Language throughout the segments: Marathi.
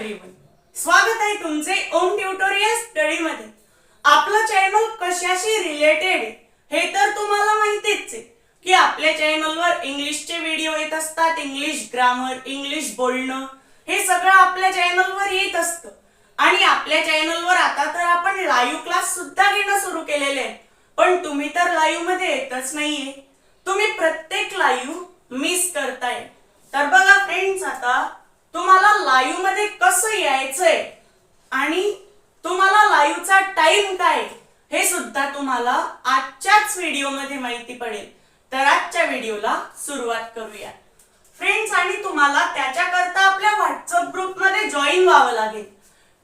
एव्हरीवन स्वागत आहे तुमचे ओम ट्युटोरियल स्टडी मध्ये आपलं चॅनल कशाशी रिलेटेड आहे हे तर तुम्हाला माहितीच आहे की आपल्या चॅनलवर इंग्लिशचे व्हिडिओ येत असतात इंग्लिश ग्रामर इंग्लिश बोलणं हे सगळं आपल्या चॅनलवर येत असतं. आणि आपल्या चॅनलवर आता तर आपण लाईव्ह क्लास सुद्धा घेणं सुरू केलेले आहे. पण तुम्ही तर लाईव्हमध्ये येतच नाहीये. तुम्ही प्रत्येक लाईव्ह मिस करताय. तर बघा फ्रेंड्स आता लाईव्हमध्ये मध्ये कसं यायचंय? आणि तुम्हाला लाईव्हचा टाइम काय? हे सुद्धा तुम्हाला आजच्याच व्हिडिओमध्ये माहिती पडेल. तर आजच्या व्हिडिओला सुरुवात करूया. फ्रेंड्स आणि तुम्हाला त्याच्याकरता आपल्या व्हॉट्सअप ग्रुपमध्ये जॉईन व्हावं लागेल.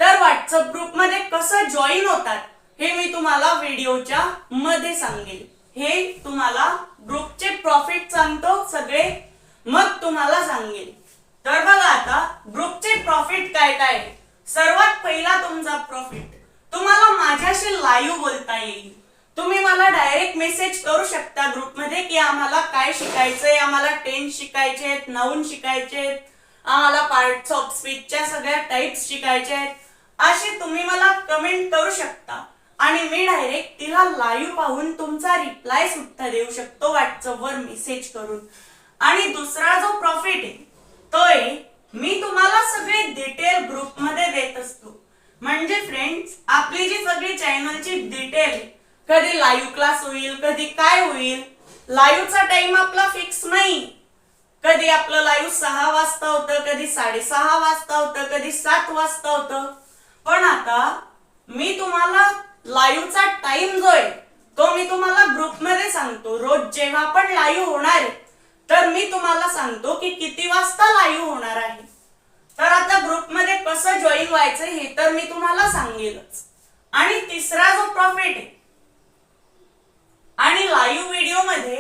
तर व्हॉट्सअप ग्रुपमध्ये कसं जॉईन होतात हे मी तुम्हाला व्हिडिओच्या मध्ये सांगेल. हे तुम्हाला ग्रुपचे प्रॉफिट सांगतो सगळे मग तुम्हाला सांगेल तर बघा आता ग्रुपचे प्रॉफिट काय काय? आहे? सर्वात पहिला तुमचा प्रॉफिट तुम्हाला माझ्याशी लाईव्ह बोलता येईल. तुम्ही मला डायरेक्ट मेसेज करू शकता ग्रुपमध्ये की आम्हाला काय शिकायचंय आम्हाला टेन्स शिकायचे आहेत नाऊन शिकायचे आहेत आम्हाला पार्ट्स ऑफ स्पीचच्या सगळ्या टाइप्स शिकायचे आहेत. असे तुम्ही मला कमेंट करू शकता. आणि मी डायरेक्ट तिला लाईव्ह पाहून तुमचा रिप्लाय सुद्धा देऊ शकतो व्हॉट्सअपवर मेसेज करून. आणि दुसरा जो प्रॉफिट आहे तो आहे मी तुम्हाला सगळे डिटेल ग्रुपमध्ये देत असतो. म्हणजे फ्रेंड्स आपली जी सगळी चॅनलची डिटेल कधी लाईव्ह क्लास होईल कधी काय होईल लाईव्हचा टाइम आपला फिक्स नाही. कधी आपलं लाईव्ह सहा वाजता होतं कधी साडेसहा वाजता होतं कधी सात वाजता होतं. पण आता मी तुम्हाला लाईव्हचा टाइम जो आहे तो मी तुम्हाला ग्रुपमध्ये सांगतो. रोज जेव्हा पण लाईव्ह होणार आहे तर मी तुम्हाला सांगतो की किती वाजता लाईव्ह होणार आहे. तर आता ग्रुपमध्ये कसं जॉईन व्हायचं हे तर मी तुम्हाला सांगेलच. आणि तिसरा जो प्रॉफिट आहे आणि लाईव्ह व्हिडिओमध्ये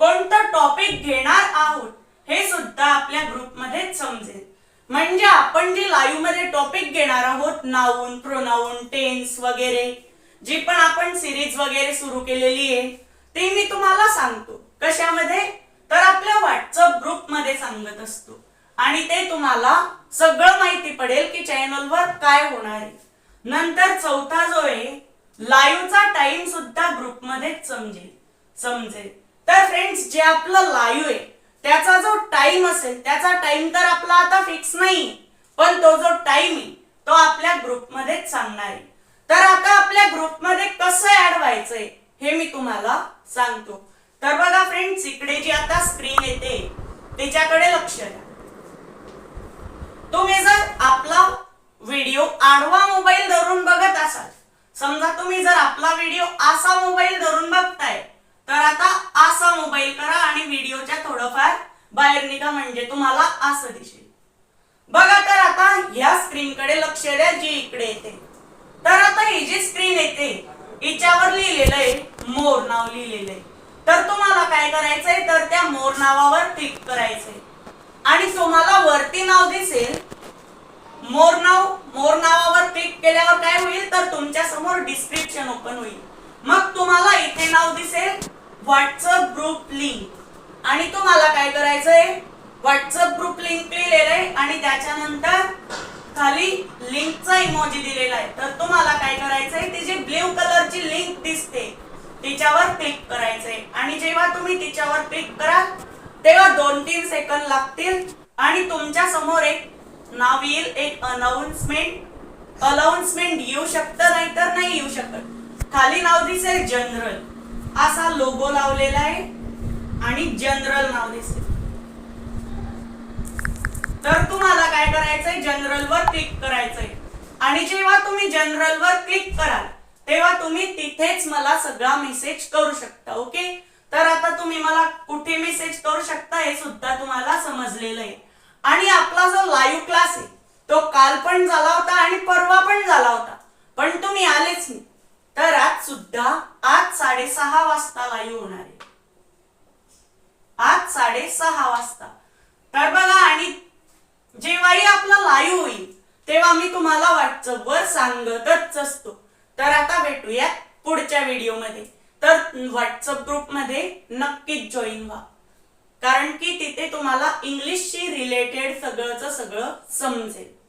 कोणतं टॉपिक घेणार आहोत हे सुद्धा आपल्या ग्रुपमध्ये समजेल. म्हणजे आपण जे लाईव्हमध्ये टॉपिक घेणार आहोत नाऊन प्रोनाऊन टेन्स वगैरे जी पण आपण सिरीज वगैरे सुरू केलेली आहे ते मी तुम्हाला सांगतो. कशामध्ये? तर आपल्या व्हॉट्सअप ग्रुपमध्ये सांगत असतो. आणि ते तुम्हाला सगळं माहिती पडेल की चॅनलवर काय होणार आहे. नंतर चौथा जो आहे लाईव्हचा टाइम सुद्धा ग्रुपमध्येच समजेल. समजेल. तर फ्रेंड्स जे आपलं लाईव्ह आहे त्याचा जो टाइम असेल त्याचा टाइम तर आपला आता फिक्स नाही पण तो जो टाइम आहे तो आपल्या ग्रुपमध्येच सांगणार आहे. तर आता आपल्या ग्रुपमध्ये कसं ऍड व्हायचंय हे मी तुम्हाला सांगतो. तर बघा फ्रेंड्स इकडे जी आता स्क्रीन येते त्याच्याकडे लक्ष द्या. तुम्ही जर आपला व्हिडिओ आडवा मोबाईल धरून बघत असाल समजा तुम्ही जर आपला व्हिडिओ असा मोबाईल धरून बघताय तर आता असा मोबाईल करा आणि व्हिडिओच्या थोडंफार बाहेर निघा म्हणजे तुम्हाला असं दिसेल. बघा तर आता ह्या स्क्रीन कडे लक्ष द्या जी इकडे येते. तर आता ही जी स्क्रीन येते हिच्यावर लिहिलेलं आहे मोर नाव लिहिलेलं आहे. तर तुम्हाला काय करायचंय? तर त्या मोर नावावर क्लिक करायचंय. आणि तुम्हाला वरती नाव दिसेल मोर नाव मोर नावावर क्लिक केल्यावर काय होईल? तर तुमच्यासमोर डिस्क्रिप्शन ओपन होईल. मग तुम्हाला इथे नाव दिसेल व्हॉट्सअप ग्रुप लिंक आणि तुम्हाला काय करायचंय? व्हॉट्सअप ग्रुप लिंक लिहिलेलं आहे आणि त्याच्यानंतर खाली लिंकचा इमोजी दिलेला आहे. तर तुम्हाला काय करायचंय? ती जी ब्ल्यू कलरची लिंक दिसते तिच्यावर क्लिक करायचंय आणि जेव्हा तुम्ही तिच्यावर क्लिक कराल तेव्हा दोन तीन सेकंद लागतील. आणि तुमच्यासमोर एक नाव येईल एक अनाउन्समेंट अनाउन्समेंट येऊ शकतं नाहीतर नाही येऊ शकत. खाली नाव दिसेल जनरल. असा लोगो लावलेला आहे. आणि जनरल नाव दिसेल. तर तुम्हाला काय करायचंय? जनरल वर क्लिक करायचंय. आणि जेव्हा तुम्ही जनरल वर क्लिक कराल तेव्हा तुम्ही तिथेच मला सगळा मेसेज करू शकता ओके तर आता तुम्ही मला कुठे मेसेज करू शकता हे सुद्धा तुम्हाला समजलेलं आहे. आणि आपला जो लाईव्ह क्लास आहे तो काल पण झाला होता आणि परवा पण झाला होता. पण तुम्ही आलेच नाही. तर आज सुद्धा आज साडेसहा वाजता लाईव्ह होणार आहे. आज साडेसहा वाजता. तर बघा आणि जेव्हाही आपला लाईव्ह होईल तेव्हा मी तुम्हाला व्हॉट्सअप वर सांगतच असतो. तर आता भेटूयात पुढच्या व्हिडिओमध्ये. तर व्हॉट्सअप ग्रुपमध्ये नक्कीच जॉईन व्हा. कारण की तिथे तुम्हाला इंग्लिशशी रिलेटेड सगळंच सगळं समजेल.